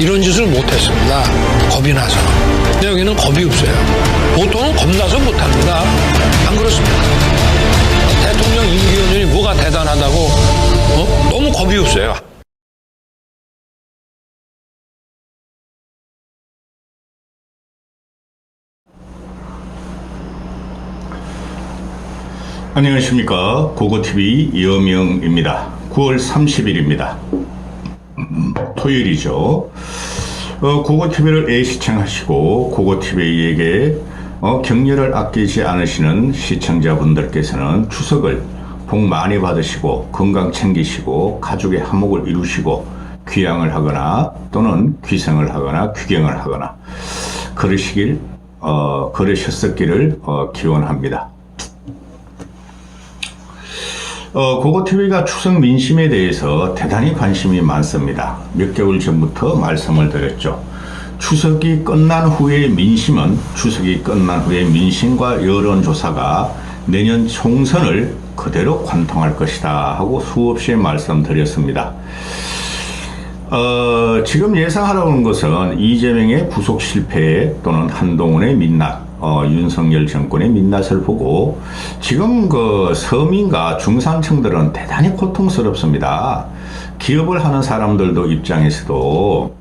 이런 짓을 못했습니다. 겁이 나서. 근데 여기는 겁이 없어요. 보통은 겁나서 못합니다. 안 그렇습니까? 대통령 임기연이 뭐가 대단하다고 어? 너무 겁이 없어요. 안녕하십니까 고고TV 이어명입니다 9월 30일입니다 토요일이죠 어, 고고TV를 애시청하시고 고고TV에게 어, 격려를 아끼지 않으시는 시청자분들께서는 추석을 복 많이 받으시고 건강 챙기시고 가족의 화목을 이루시고 귀향을 하거나 또는 귀성을 하거나 귀경을 하거나 그러시길 어, 그러셨었기를 어, 기원합니다. 어, 고고TV가 추석 민심에 대해서 대단히 관심이 많습니다. 몇 개월 전부터 말씀을 드렸죠. 추석이 끝난 후의 민심은 추석이 끝난 후의 민심과 여론조사가 내년 총선을 그대로 관통할 것이다 하고 수없이 말씀드렸습니다. 어, 지금 예상하라는 것은 이재명의 구속 실패 또는 한동훈의 민낯, 어, 윤석열 정권의 민낯을 보고 지금 그 서민과 중산층들은 대단히 고통스럽습니다. 기업을 하는 사람들도 입장에서도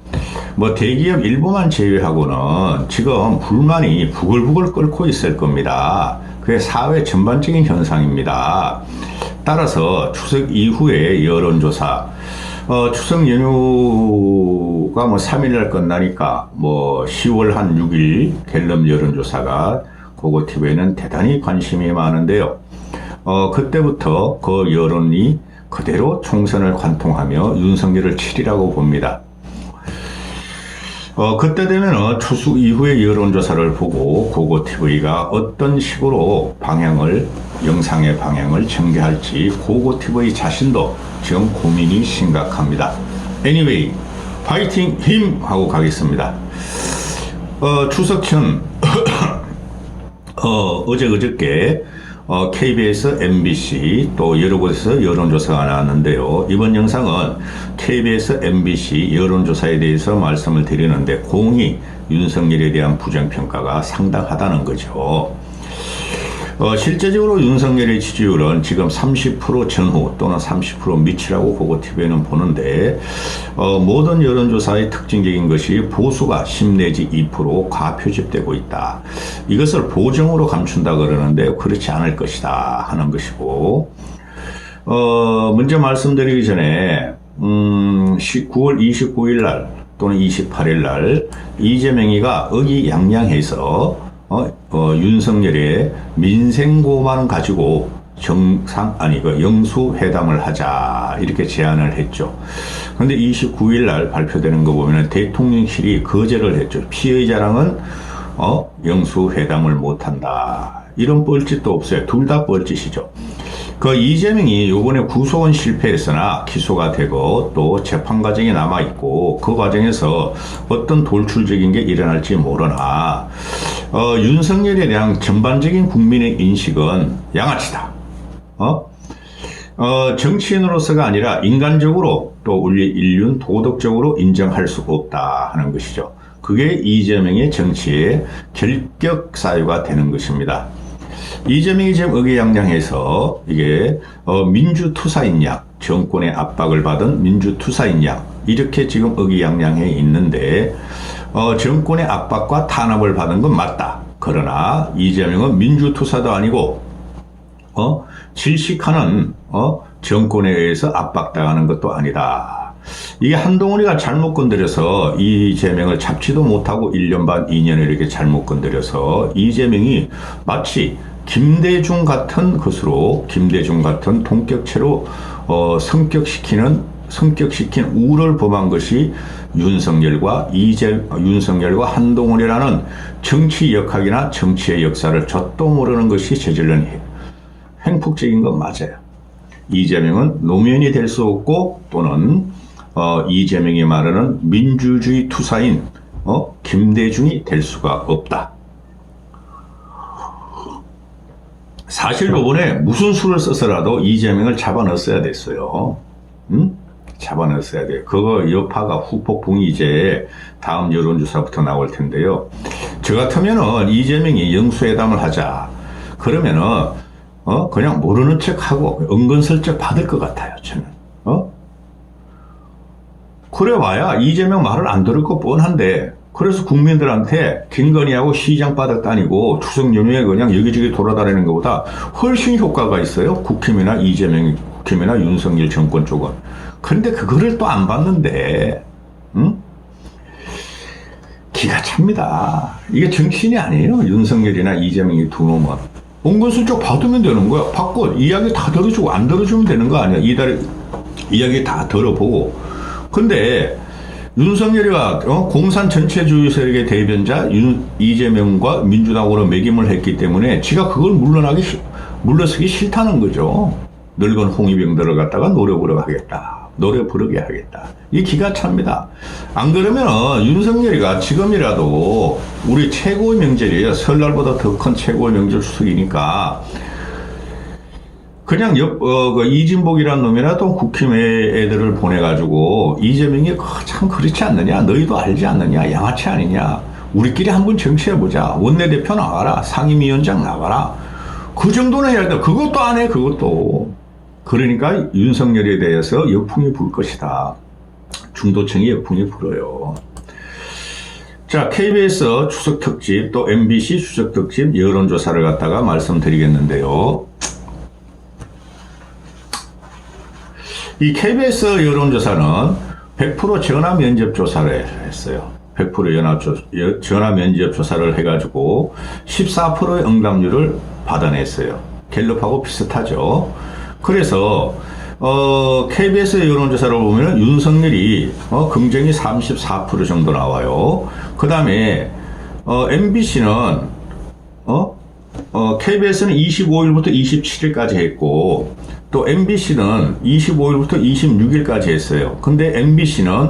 뭐 대기업 일부만 제외하고는 지금 불만이 부글부글 끓고 있을 겁니다. 그게 사회 전반적인 현상입니다. 따라서 추석 이후에 여론조사, 어, 추석 연휴가 뭐 3일날 끝나니까 뭐 10월 한 6일 갤럽 여론조사가 고고TV에는 대단히 관심이 많은데요. 어, 그때부터 그 여론이 그대로 총선을 관통하며 윤석열을 치리라고 봅니다. 어, 그때 되면 추수 이후의 여론조사를 보고 고고TV가 어떤 식으로 방향을, 영상의 방향을 전개할지 고고TV 자신도 지금 고민이 심각합니다. Anyway, 파이팅 힘! 하고 가겠습니다. 어, 추석 전, 어, 어제 그저께 어, KBS, MBC 또 여러 곳에서 여론조사가 나왔는데요. 이번 영상은 KBS, MBC 여론조사에 대해서 말씀을 드리는데 공이 윤석열에 대한 부정평가가 상당하다는 거죠. 어, 실제적으로 윤석열의 지지율은 지금 30% 전후 또는 30% 밑이라고 고고TV에는 보는데 어, 모든 여론조사의 특징적인 것이 보수가 10 내지 2% 과표집되고 있다. 이것을 보정으로 감춘다 그러는데 그렇지 않을 것이다 하는 것이고 어, 먼저 말씀드리기 전에 음, 9월 29일 날 또는 28일 날 이재명이가 의기양양해서 어, 어, 윤석열의 민생고만 가지고 정상 아니 그 영수 회담을 하자 이렇게 제안을 했죠. 그런데 29일 날 발표되는 거 보면은 대통령실이 거절을 했죠. 피의자랑은 어, 영수 회담을 못 한다. 이런 뻘짓도 없어요. 둘 다 뻘짓이죠. 그 이재명이 요번에 구속은 실패했으나 기소가 되고 또 재판 과정이 남아 있고 그 과정에서 어떤 돌출적인 게 일어날지 모르나 어, 윤석열에 대한 전반적인 국민의 인식은 양아치다. 어? 어, 정치인으로서가 아니라 인간적으로 또 우리 인륜 도덕적으로 인정할 수 없다 하는 것이죠. 그게 이재명의 정치의 결격 사유가 되는 것입니다. 이재명이 지금 의기양양해서 이게 어, 민주투사인 양, 정권의 압박을 받은 민주투사인 양 이렇게 지금 의기양양해 있는데 어, 정권의 압박과 탄압을 받은 건 맞다. 그러나 이재명은 민주투사도 아니고 어, 질식하는 어, 정권에 의해서 압박당하는 것도 아니다. 이게 한동훈이가 잘못 건드려서 이재명을 잡지도 못하고 1년 반, 2년을 이렇게 잘못 건드려서 이재명이 마치 김대중 같은 것으로 김대중 같은 동격체로 어, 성격시키는 성격시킨 우를 범한 것이 윤석열과 이재 윤석열과 한동훈이라는 정치 역학이나 정치의 역사를 저도 모르는 것이 저질른 횡폭적인 건 맞아요. 이재명은 노무현이 될 수 없고 또는 어, 이재명이 말하는 민주주의 투사인 어, 김대중이 될 수가 없다. 사실 요번에 무슨 수를 써서라도 이재명을 잡아 넣었어야 됐어요. 음? 잡아넣었어야 돼요. 그거 여파가 후폭풍이 이제 다음 여론조사부터 나올 텐데요. 저 같으면은 이재명이 영수회담을 하자. 그러면은 어 그냥 모르는 척 하고 은근슬쩍 받을 것 같아요. 저는 어 그래 봐야 이재명 말을 안 들을 거 뻔한데 그래서 국민들한테 김건희하고 시장 바닥 다니고 추석 연휴에 그냥 여기저기 돌아다니는 것보다 훨씬 효과가 있어요. 국힘이나 이재명 국힘이나 윤석열 정권 쪽은. 그런데 그거를 또안 받는데, 응? 기가 찹니다. 이게 정신이 아니에요. 윤석열이나 이재명이 두 놈은. 은근슬쩍 받으면 되는 거야. 받고 이야기 다 들어주고 안 들어주면 되는 거 아니야. 이달 이야기 다 들어보고. 근데 윤석열이가 어? 공산 전체주의 세력의 대변자 윤, 이재명과 민주당으로 매김을 했기 때문에 지가 그걸 물러나기 싫- 물러서기 싫다는 거죠. 늙은 홍위병들을 갖다가 부르게 하겠다. 노래 부르게 하겠다. 이 기가 찹니다. 안 그러면 윤석열이가 지금이라도 우리 최고의 명절이에요. 설날보다 더 큰 최고의 명절 수석이니까 그냥 옆, 어, 그 이진복이라는 놈이라도 국힘의 애들을 보내가지고 이재명이 그참 그렇지 않느냐? 너희도 알지 않느냐? 양아치 아니냐? 우리끼리 한번 정치해보자. 원내대표 나가라. 상임위원장 나가라. 그 정도는 해야 돼. 그것도 안 해 그것도. 그러니까 윤석열에 대해서 역풍이 불 것이다. 중도층이 역풍이 불어요. 자, KBS 추석 특집 또 MBC 추석 특집 여론조사를 갖다가 말씀드리겠는데요. 이 KBS 여론조사는 100% 전화 면접 조사를 했어요. 100% 연합 조, 여- 전화 면접 조사를 해가지고 14%의 응답률을 받아냈어요. 갤럽하고 비슷하죠. 그래서 어, KBS 여론조사를 보면 윤석열이 어, 긍정이 34% 정도 나와요. 그 다음에 어, MBC는 어? 어, KBS는 25일부터 27일까지 했고, 또 MBC는 25일부터 26일까지 했어요. 근데 MBC는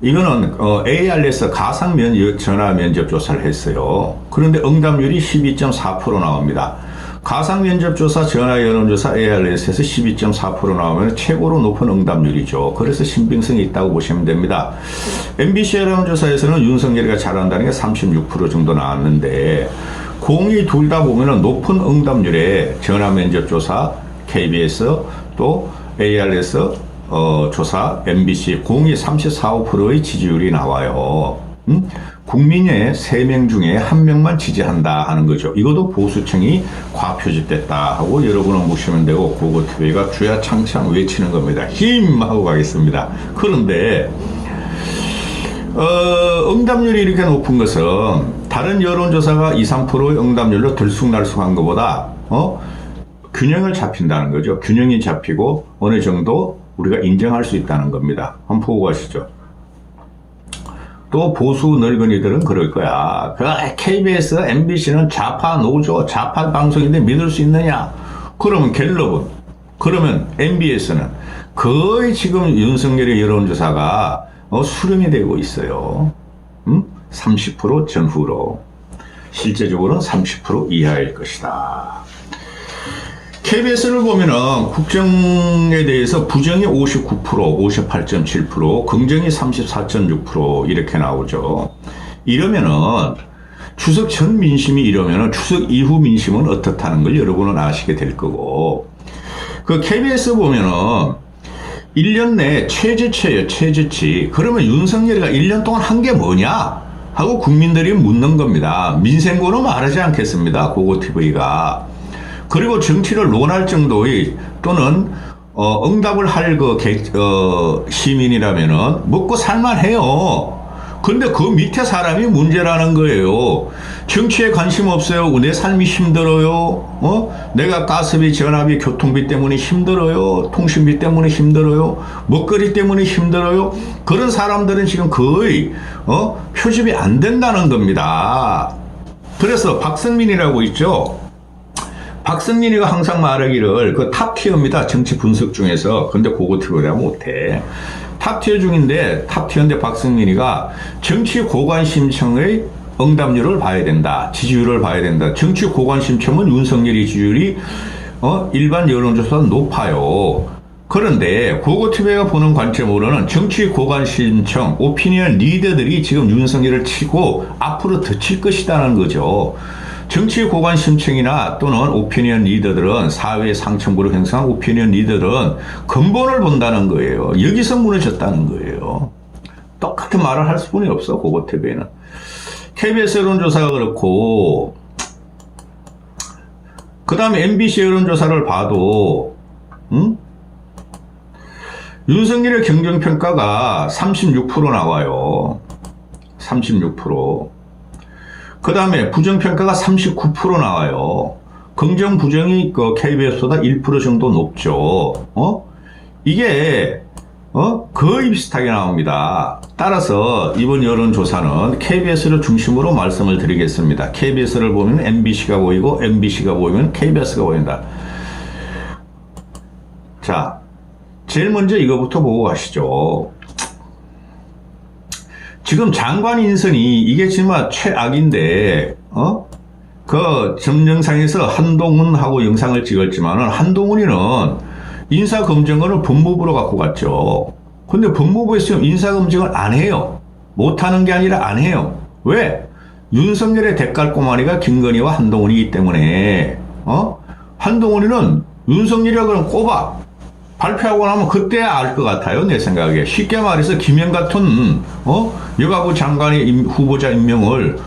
이거는 어, ARS 가상 면 전화 면접 조사를 했어요. 그런데 응답률이 12.4% 나옵니다. 가상 면접 조사, 전화 여론 조사 ARS에서 12.4% 나오면 최고로 높은 응답률이죠. 그래서 신빙성이 있다고 보시면 됩니다. MBC 여론 조사에서는 윤석열이가 잘한다는 게 36% 정도 나왔는데 공이 둘 다 보면은 높은 응답률에 전화 면접 조사, KBS 또 ARS 어, 조사, MBC 공이 34, 5%의 지지율이 나와요. 음? 국민의 3명 중에 한 명만 지지한다 하는 거죠. 이것도 보수층이 과표집됐다 하고 여러분은 보시면 되고 고고TV가 주야 창창 외치는 겁니다. 힘! 하고 가겠습니다. 그런데 어, 응답률이 이렇게 높은 것은 다른 여론조사가 2, 3%의 응답률로 들쑥날쑥한 것보다 어? 균형을 잡힌다는 거죠. 균형이 잡히고 어느 정도 우리가 인정할 수 있다는 겁니다. 한번 보고 가시죠. 또 보수 늙은이들은 그럴 거야. 그 KBS, MBC는 좌파 노조, 좌파 방송인데 믿을 수 있느냐? 그러면 갤럽은, 그러면 MBS는 거의 지금 윤석열의 여론조사가 어, 수렴이 되고 있어요. 음? 30% 전후로. 실제적으로는 30% 이하일 것이다. KBS를 보면은 국정에 대해서 부정이 59%, 58.7%, 긍정이 34.6% 이렇게 나오죠. 이러면은 추석 전 민심이 이러면은 추석 이후 민심은 어떻다는 걸 여러분은 아시게 될 거고. 그 KBS 보면은 1년 내 최저치예요, 최저치. 그러면 윤석열이가 1년 동안 한 게 뭐냐? 하고 국민들이 묻는 겁니다. 민생고는 말하지 않겠습니다. 고고TV가. 그리고 정치를 논할 정도의 또는 어, 응답을 할 그 어, 시민이라면은 먹고 살만해요. 근데 그 밑에 사람이 문제라는 거예요. 정치에 관심 없어요. 내 삶이 힘들어요. 어? 내가 가스비, 전화비, 교통비 때문에 힘들어요. 통신비 때문에 힘들어요. 먹거리 때문에 힘들어요. 그런 사람들은 지금 거의 어? 표집이 안 된다는 겁니다. 그래서 박성민이라고 있죠. 박승민이가 항상 말하기를 그 탑티어입니다. 정치 분석 중에서. 근데 그거 티어야 못해. 탑티어 중인데 탑티어인데 박승민이가 정치 고관 심청의 응답률을 봐야 된다. 지지율을 봐야 된다. 정치 고관 심청은 윤석열이 지지율이 어 일반 여론조사보다 높아요. 그런데 고고TV가 보는 관점으로는 정치 고관 신청, 오피니언 리더들이 지금 윤석열을 치고 앞으로 더 칠 것이다는 거죠. 정치 고관 신청이나 또는 오피니언 리더들은 사회 상층부를 형성한 오피니언 리더들은 근본을 본다는 거예요. 여기서 무너졌다는 거예요. 똑같은 말을 할 수뿐이 없어, 고고TV는. KBS 여론조사가 그렇고, 그 다음에 MBC 여론조사를 봐도, 응? 윤석열의 경쟁평가가 36% 나와요. 36%. 그 다음에 부정평가가 39% 나와요. 긍정, 부정이 그 KBS보다 1% 정도 높죠. 어? 이게, 어? 거의 비슷하게 나옵니다. 따라서 이번 여론조사는 KBS를 중심으로 말씀을 드리겠습니다. KBS를 보면 MBC가 보이고, MBC가 보이면 KBS가 보인다. 자, 제일 먼저 이거부터 보고 가시죠. 지금 장관 인선이 이게 정말 최악인데, 어? 그 점영상에서 한동훈하고 영상을 찍었지만은 한동훈이는 인사검증을 법무부로 갖고 갔죠. 근데 법무부에서 인사검증을 안 해요. 못하는 게 아니라 안 해요. 왜? 윤석열의 대깔 꼬마니가 김건희와 한동훈이기 때문에, 어? 한동훈이는 윤석열이라 그러면 꼽아. 발표하고 나면 그때 알 것 같아요, 내 생각에. 쉽게 말해서 김영 같은, 어? 여가부 장관의 임- 후보자 임명을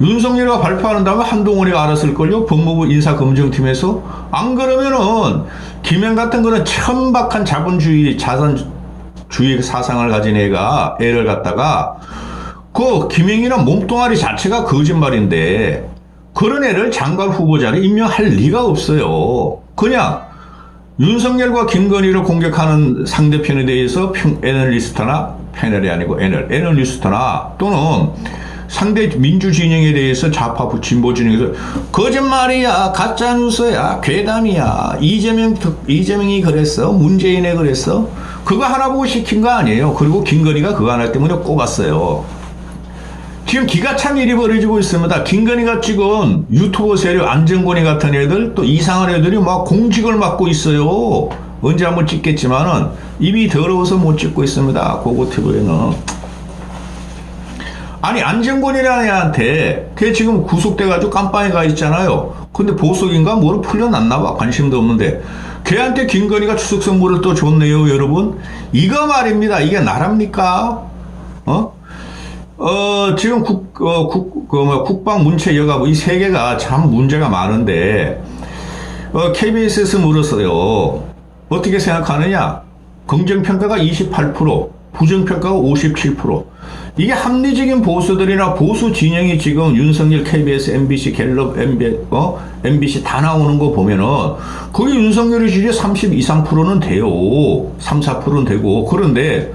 윤석열이가 발표하는 다음에 한동훈이가 알았을걸요? 법무부 인사검증팀에서? 안 그러면은, 김영 같은 거는 천박한 자본주의, 자산주의 사상을 가진 애가, 애를 갖다가, 그 김영이는 몸뚱아리 자체가 거짓말인데, 그런 애를 장관 후보자를 임명할 리가 없어요. 그냥, 윤석열과 김건희를 공격하는 상대편에 대해서 평, 애널리스트나 패널이 아니고 애널, 애널리스트나 또는 상대 민주 진영에 대해서 좌파 진보 진영에서 거짓말이야, 가짜 뉴스야, 괴담이야, 이재명 특- 이재명이 그랬어, 문재인이 그랬어, 그거 하나 보고 시킨 거 아니에요. 그리고 김건희가 그거 하나 때문에 꼽았어요. 지금 기가 찬 일이 벌어지고 있습니다. 김건희가 찍은 유튜버 세력 안정권이 같은 애들 또 이상한 애들이 막 공직을 맡고 있어요. 언제 한번 찍겠지만은 입이 더러워서 못 찍고 있습니다. 고고TV에는. 아니 안정권이라는 애한테 걔 지금 구속돼가지고 깜빵에 가 있잖아요. 근데 보석인가 뭐로 풀려났나 봐. 관심도 없는데 걔한테 김건희가 추석 선물을 또 줬네요, 여러분. 이거 말입니다. 이게 나랍니까? 어? 어, 지금 국, 어, 국, 그, 뭐, 국방 문체 여가부 이 세 개가 참 문제가 많은데, 어, KBS에서 물었어요. 어떻게 생각하느냐? 긍정평가가 28%, 부정평가가 57%. 이게 합리적인 보수들이나 보수 진영이 지금 윤석열, KBS, MBC, 갤럽, MB, 어? MBC 다 나오는 거 보면은, 거기 윤석열의 지지 30 이상 프로는 돼요. 3, 4%는 되고. 그런데,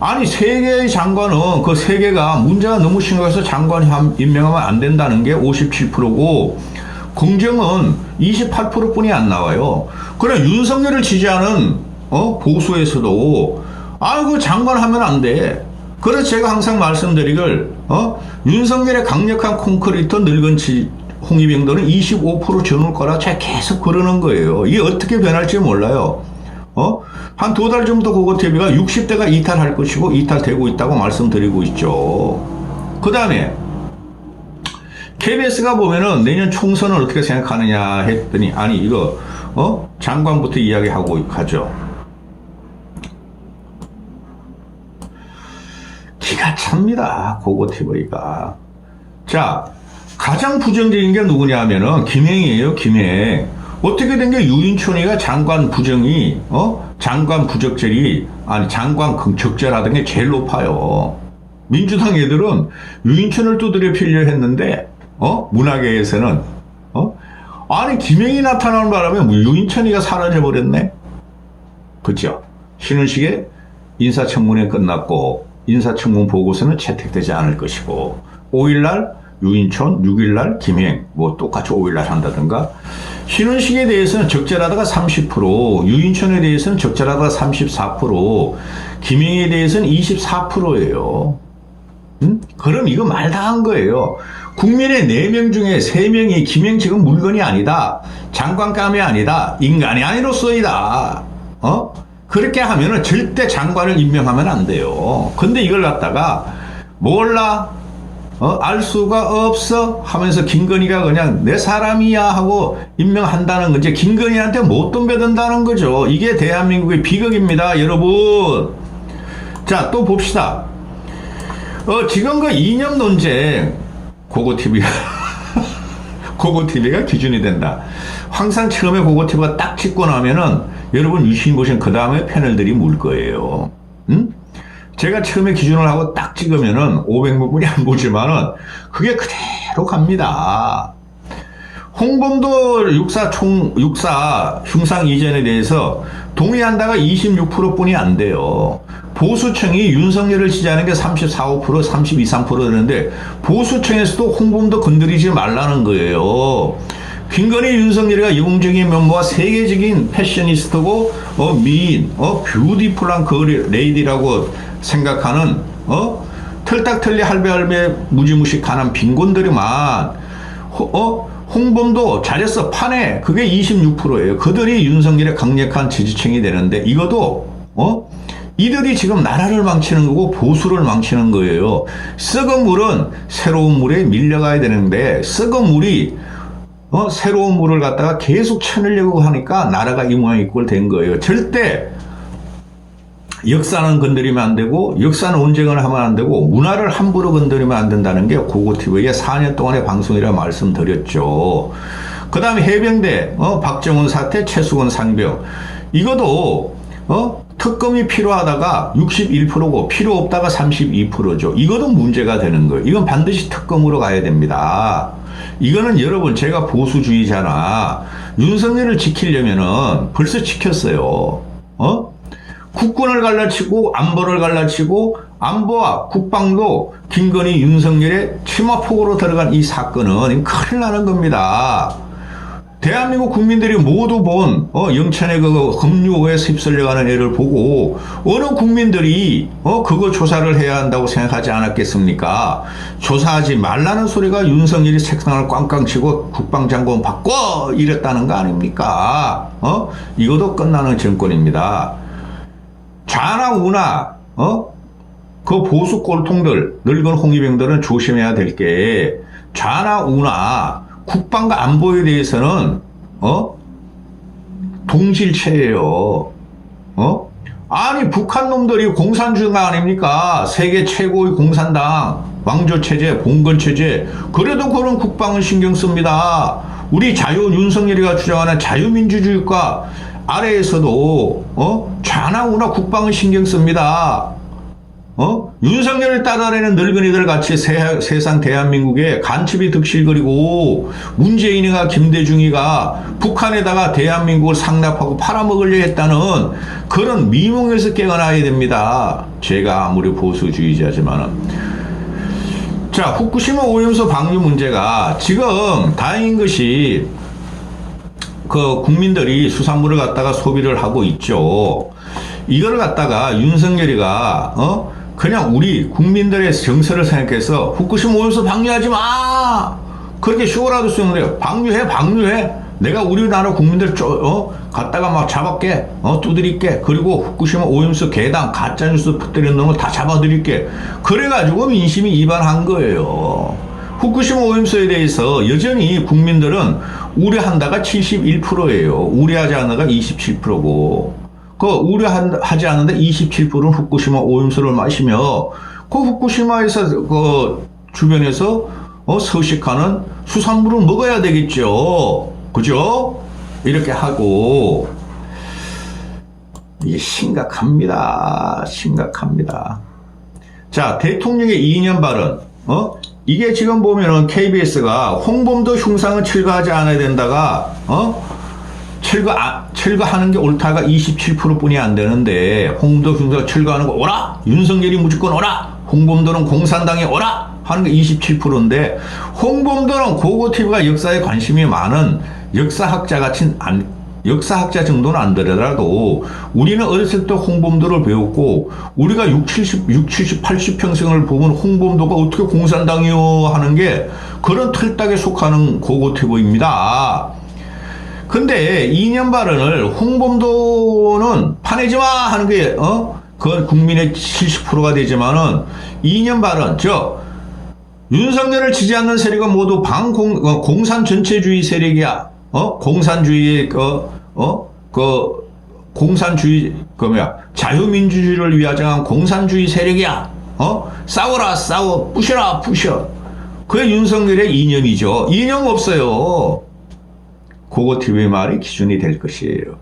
아니 세 개의 장관은 그 세 개가 문제가 너무 심각해서 장관 함- 임명하면 안 된다는 게 57%고 긍정은 28%뿐이 안 나와요. 그래 윤석열을 지지하는 어 보수에서도 아이고 장관 하면 안 돼. 그래서 제가 항상 말씀드리길 어 윤석열의 강력한 콘크리트 늙은 치 홍위병들은 25% 전올 거라 제가 계속 그러는 거예요. 이게 어떻게 변할지 몰라요. 어? 한 두달 전부터 고고TV가 60대가 이탈할 것이고 이탈되고 있다고 말씀드리고 있죠. 그 다음에 KBS가 보면은 내년 총선을 어떻게 생각하느냐 했더니 아니 이거 어? 장관부터 이야기하고 가죠. 기가 찹니다. 고고TV가. 자, 가장 부정적인 게 누구냐 하면은 김행이에요, 김행. 어떻게 된 게 유인촌이가 장관 부정이, 어? 장관 부적절이, 아니, 장관 그 적절하던 게 제일 높아요. 민주당 애들은 유인촌을 두드려 필려 했는데, 어? 문화계에서는, 어? 아니, 김행이 나타나는 바람에 뭐 유인천이가 사라져 버렸네? 그죠? 신은식의 인사청문회 끝났고 인사청문 보고서는 채택되지 않을 것이고 5일날 유인촌, 6일날 김행 뭐 똑같이 5일날 한다든가 신은식에 대해서는 적절하다가 30%, 유인촌에 대해서는 적절하다가 34%, 김행에 대해서는 24%예요. 음? 그럼 이거 말 다 한 거예요. 국민의 4명 중에 3명이 김행 지금 물건이 아니다. 장관감이 아니다. 인간이 아니로서이다. 어? 그렇게 하면은 절대 장관을 임명하면 안 돼요. 근데 이걸 갖다가 몰라 어, 알 수가 없어 하면서 김건희가 그냥 내 사람이야 하고 임명한다는 거지 김건희한테 못 덤벼든다는 거죠. 이게 대한민국의 비극입니다, 여러분. 자, 또 봅시다. 어, 지금 그 이념 논쟁 고고 TV가 고고 TV가 기준이 된다. 항상 처음에 고고 TV가 딱 찍고 나면은 여러분 유심히 보시면 그 다음에 패널들이 물 거예요. 응? 제가 처음에 기준을 하고 딱 찍으면은 500만 분이 안 보지만은 그게 그대로 갑니다. 홍범도 육사 총, 육사 흉상 이전에 대해서 동의한다가 26% 뿐이 안 돼요. 보수층이 윤석열을 지지하는 게 34, 5%, 32, 3% 되는데 보수층에서도 홍범도 건드리지 말라는 거예요. 김건희 윤석열이가 영웅적인 면모와 세계적인 패셔니스트고 어 미인 어 뷰티풀한 그 레이디라고 생각하는 어 털딱털리 할배할배 무지무시 가난 빈곤들이만 호- 어 홍범도 잘했어 판에 그게 26%예요. 그들이 윤석열의 강력한 지지층이 되는데 이것도 어 이들이 지금 나라를 망치는 거고 보수를 망치는 거예요. 썩은 물은 새로운 물에 밀려가야 되는데 썩은 물이 어, 새로운 물을 갖다가 계속 쳐내려고 하니까 나라가 이 모양 이 꼴 된 거예요. 절대 역사는 건드리면 안 되고 역사는 논쟁을 하면 안 되고 문화를 함부로 건드리면 안 된다는 게 고고TV의 4년 동안의 방송이라 말씀드렸죠. 그 다음에 해병대, 어, 박정훈 사태, 최수건 상병. 이것도, 어, 특검이 필요하다가 61%고 필요 없다가 32%죠. 이것도 문제가 되는 거예요. 이건 반드시 특검으로 가야 됩니다. 이거는 여러분 제가 보수주의자나 윤석열을 지키려면은 벌써 지켰어요. 어? 국군을 갈라치고 안보를 갈라치고 안보와 국방도 김건희 윤석열의 치마폭으로 들어간 이 사건은 큰일 나는 겁니다. 대한민국 국민들이 모두 본 어, 영천의 그 검류에 휩쓸려가는 애를 보고 어느 국민들이 어, 그거 조사를 해야 한다고 생각하지 않았겠습니까? 조사하지 말라는 소리가 윤석열이 책상을 꽝꽝 치고 국방장관 바꿔 이랬다는 거 아닙니까? 어? 이것도 끝나는 정권입니다. 좌나 우나 어? 그 보수 꼴통들 늙은 홍위병들은 조심해야 될 게 좌나 우나 국방과 안보에 대해서는 어 동질체예요. 어? 아니 북한 놈들이 공산주의가 아닙니까? 세계 최고의 공산당 왕조 체제, 봉건 체제. 그래도 그런 국방은 신경 씁니다. 우리 자유 윤석열이가 주장하는 자유민주주의과 아래에서도 어 좌나 우나 국방은 신경 씁니다. 어? 윤석열을 따라내는 늙은이들 같이 세, 세상 대한민국에 간첩이 득실거리고 문재인이가 김대중이가 북한에다가 대한민국을 상납하고 팔아먹으려 했다는 그런 미몽에서 깨어나야 됩니다. 제가 아무리 보수주의자지만은. 자, 후쿠시마 오염수 방류 문제가 지금 다행인 것이 그 국민들이 수산물을 갖다가 소비를 하고 있죠. 이걸 갖다가 윤석열이가 어 그냥 우리 국민들의 정서를 생각해서 후쿠시마 오염수 방류하지 마. 그렇게 쇼라도 쓰는 거예요. 방류해, 방류해. 내가 우리나라 국민들 쪼, 어, 갖다가 막 잡았게, 어, 두드릴게. 그리고 후쿠시마 오염수 개당 가짜뉴스 퍼뜨리는 놈을 다 잡아드릴게. 그래가지고 민심이 이반한 거예요. 후쿠시마 오염수에 대해서 여전히 국민들은 우려한다가 71%예요. 우려하지 않는다가 27%고. 그 우려하지 않는데 27%는 후쿠시마 오염수를 마시며 그 후쿠시마에서 그 주변에서 어, 서식하는 수산물을 먹어야 되겠죠. 그죠? 이렇게 하고 이게 심각합니다. 심각합니다. 자, 대통령의 2년 발언. 어? 이게 지금 보면은 KBS가 홍범도 흉상은 철거하지 않아야 된다가 어? 철거 아, 철거하는 게 옳다가 27%뿐이 안 되는데 홍범도 흉상 철거하는 거 오라. 윤석열이 무조건 오라. 홍범도는 공산당에 오라. 하는 게 27%인데 홍범도는 고고 TV가 역사에 관심이 많은 역사학자 같은 안 역사학자 정도는 안 되더라도 우리는 어렸을 때 홍범도를 배웠고 우리가 6, 70, 6, 70, 80평생을 보면 홍범도가 어떻게 공산당이요 하는 게 그런 틀딱에 속하는 고고티브입니다. 근데 이념 발언을 홍범도는 파내지 마 하는 게, 어? 그건 국민의 70%가 되지만은 이념 발언, 저, 윤석열을 지지하는 세력은 모두 반공, 어, 공산 전체주의 세력이야. 어? 공산주의의, 그, 어? 그, 공산주의, 그 뭐야, 자유민주주의를 위하정한 공산주의 세력이야. 어? 싸워라, 싸워. 부셔라, 부셔. 그게 윤석열의 이념이죠. 이념 없어요. 그거 TV의 말이 기준이 될 것이에요.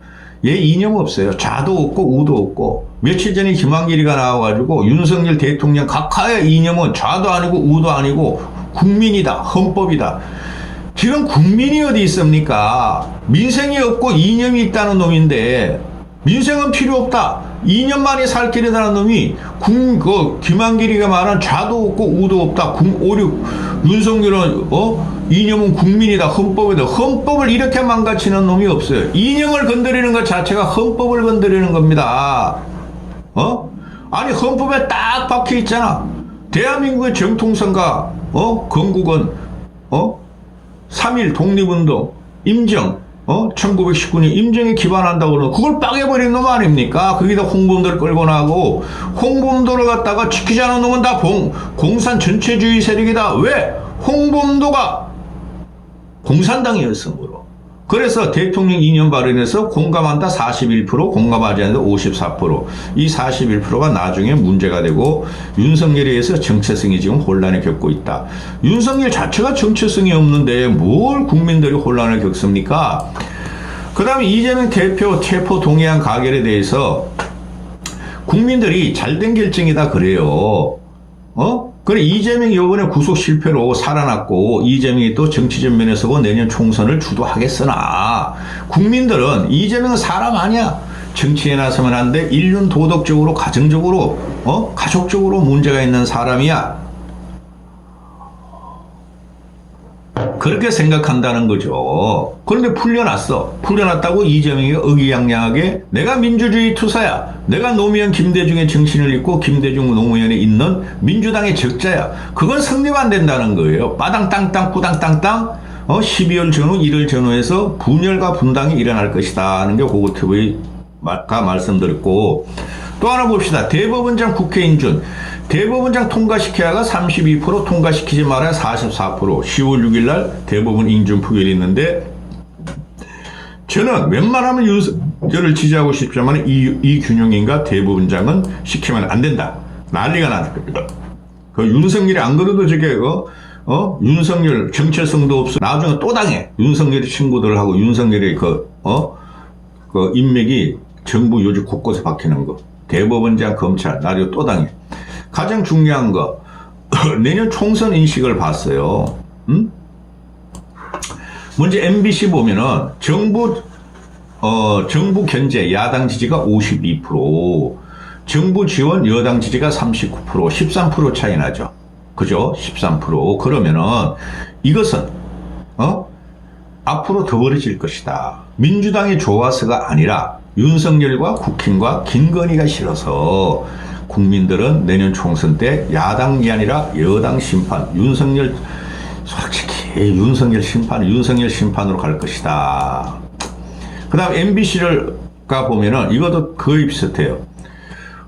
얘 이념 없어요. 좌도 없고 우도 없고 며칠 전에 김한길이가 나와가지고 윤석열 대통령 각하의 이념은 좌도 아니고 우도 아니고 국민이다. 헌법이다. 지금 국민이 어디 있습니까? 민생이 없고 이념이 있다는 놈인데 민생은 필요 없다. 이념만이 살 길이라는 놈이 국, 그 김한길이가 말한 좌도 없고 우도 없다. 국, 오류 윤석열은 어 이념은 국민이다. 헌법이다. 헌법을 이렇게 망가치는 놈이 없어요. 이념을 건드리는 것 자체가 헌법을 건드리는 겁니다. 어? 아니 헌법에 딱 박혀 있잖아. 대한민국의 정통성과 어 건국은 어 3일 독립운동, 임정, 어? 1919년 임정에 기반한다고 그러는 그걸 빠개버린 놈 아닙니까? 거기다 홍범도를 끌고 나고 홍범도를 갖다가 지키지 않은 놈은 다 공, 공산 전체주의 세력이다. 왜? 홍범도가 공산당이었으므로. 그래서 대통령 이념 발언에서 공감한다 41%, 공감하지 않는다 54%. 이 41%가 나중에 문제가 되고 윤석열에 의해서 정체성이 지금 혼란을 겪고 있다. 윤석열 자체가 정체성이 없는데 뭘 국민들이 혼란을 겪습니까? 그 다음에 이재명 대표 체포 동의안 가결에 대해서 국민들이 잘된 결정이다 그래요. 어? 그래 이재명 이번에 구속 실패로 살아났고 이재명이 또 정치적 면에서고 내년 총선을 주도하겠으나 국민들은 이재명은 사람 아니야. 정치에 나서면 안 돼. 인륜 도덕적으로 가정적으로 어 가족적으로 문제가 있는 사람이야. 그렇게 생각한다는 거죠. 그런데 풀려났어. 풀려났다고 이재명이 의기양양하게 내가 민주주의 투사야. 내가 노무현 김대중의 정신을 읽고 김대중 노무현에 있는 민주당의 적자야. 그건 성립 안 된다는 거예요. 빠당 땅땅 꾸당 땅땅 어 12월 전후 1월 전후에서 분열과 분당이 일어날 것이다 하는 게 고고TV가 말씀드렸고 또 하나 봅시다. 대법원장 국회 인준 대법원장 통과시켜야가 32% 통과시키지 말아야 44% 10월 6일 날 대법원 인준 표결이 있는데 저는 웬만하면 윤석열을 지지하고 싶지만 이, 이균용인가 대법원장은 시키면 안 된다. 난리가 날 겁니다. 그 윤석열이 안 그래도 저게 어, 어 윤석열 정체성도 없어. 나중에 또 당해. 윤석열의 친구들하고 윤석열의 그 어 그 인맥이 정부 요즘 곳곳에 박히는 거. 대법원장 검찰 나중에 또 당해 가장 중요한 거 내년 총선 인식을 봤어요. 음? 먼저 MBC 보면은 정부 어 정부 견제 야당 지지가 52%, 정부 지원 여당 지지가 39%, 13% 차이 나죠. 그죠? 13%. 그러면은 이것은 어 앞으로 더 벌어질 것이다. 민주당이 좋아서가 아니라 윤석열과 국힘과 김건희가 싫어서 국민들은 내년 총선 때 야당이 아니라 여당 심판, 윤석열, 솔직히 윤석열 심판, 윤석열 심판으로 갈 것이다. 그 다음 MBC를 가 보면은 이것도 거의 비슷해요.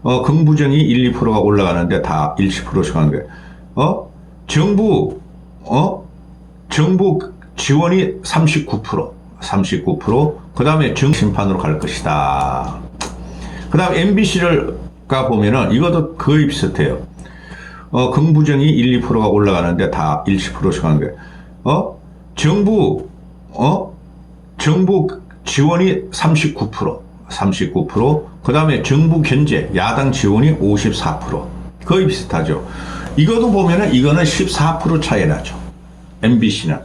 어, 긍부정이 1, 2%가 올라가는데 다 1, 10%씩 하는 거예요. 어? 정부, 어? 정부 지원이 39%, 39%, 그 다음에 정심판으로 갈 것이다. 그 다음 MBC를 가 보면은 이것도 거의 비슷해요. 어, 긍부정이 1, 2%가 올라가는데 다 1, 10%씩 하는 거예요. 어? 정부, 어? 정부 지원이 39%, 39%, 그 다음에 정부 견제, 야당 지원이 54%. 거의 비슷하죠. 이것도 보면은 이거는 14% 차이 나죠. MBC는.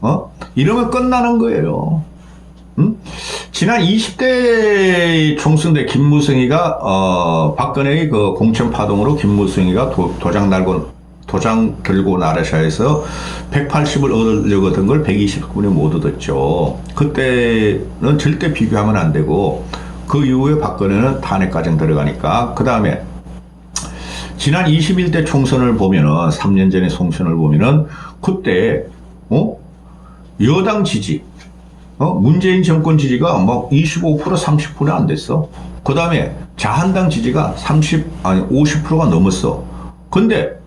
어? 이러면 끝나는 거예요. 음? 지난 20대 총선 때 김무성이가 어, 박근혜의 그 공천 파동으로 김무성이가 도, 도장 날고 도장 들고 나라샤에서 180을 얻으려고 했던 걸 129분이 못 얻었죠. 그때는 절대 비교하면 안 되고 그 이후에 박근혜는 탄핵까지 들어가니까 그 다음에 지난 21대 총선을 보면은 3년 전의 총선을 보면은 그때 어 여당 지지 어? 문재인 정권 지지가 막 25% 30%안 됐어. 그 다음에 자한당 지지가 30 아니 50%가 넘었어. 근데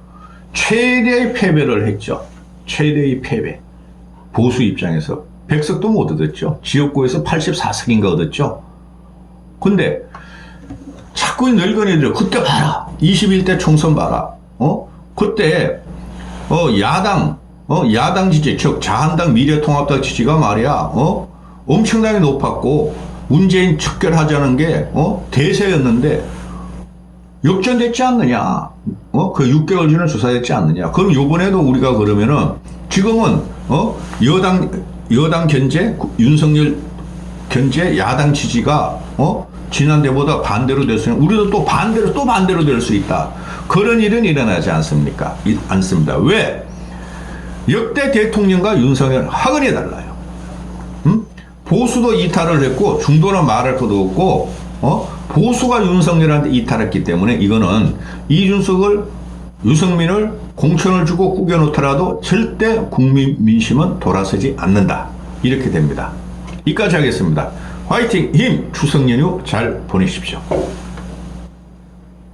최대의 패배를 했죠. 최대의 패배. 보수 입장에서 백석도 못 얻었죠. 지역구에서 84석인가 얻었죠. 근데 자꾸 이 늙은이들 그때 봐라. 21대 총선 봐라. 어? 그때 어 야당 어 야당 지지 즉 자한당 미래통합당 지지가 말이야. 어? 엄청나게 높았고 문재인 척결하자는 게 어? 대세였는데 역전됐지 않느냐? 어? 그 6개월 전에 조사됐지 않느냐? 그럼 요번에도 우리가 그러면은 지금은 어? 여당 여당 견제 윤석열 견제 야당 지지가 어? 지난대보다 반대로 됐으면 우리도 또 반대로 또 반대로 될 수 있다. 그런 일은 일어나지 않습니까? 이- 않습니다. 왜? 역대 대통령과 윤석열 학원이 달라요. 음? 보수도 이탈을 했고 중도는 말할 것도 없고 어? 보수가 윤석열한테 이탈했기 때문에 이거는 이준석을 유승민을 공천을 주고 꾸겨놓더라도 절대 국민 민심은 돌아서지 않는다. 이렇게 됩니다. 이까지 하겠습니다. 화이팅 힘 추석 연휴 잘 보내십시오.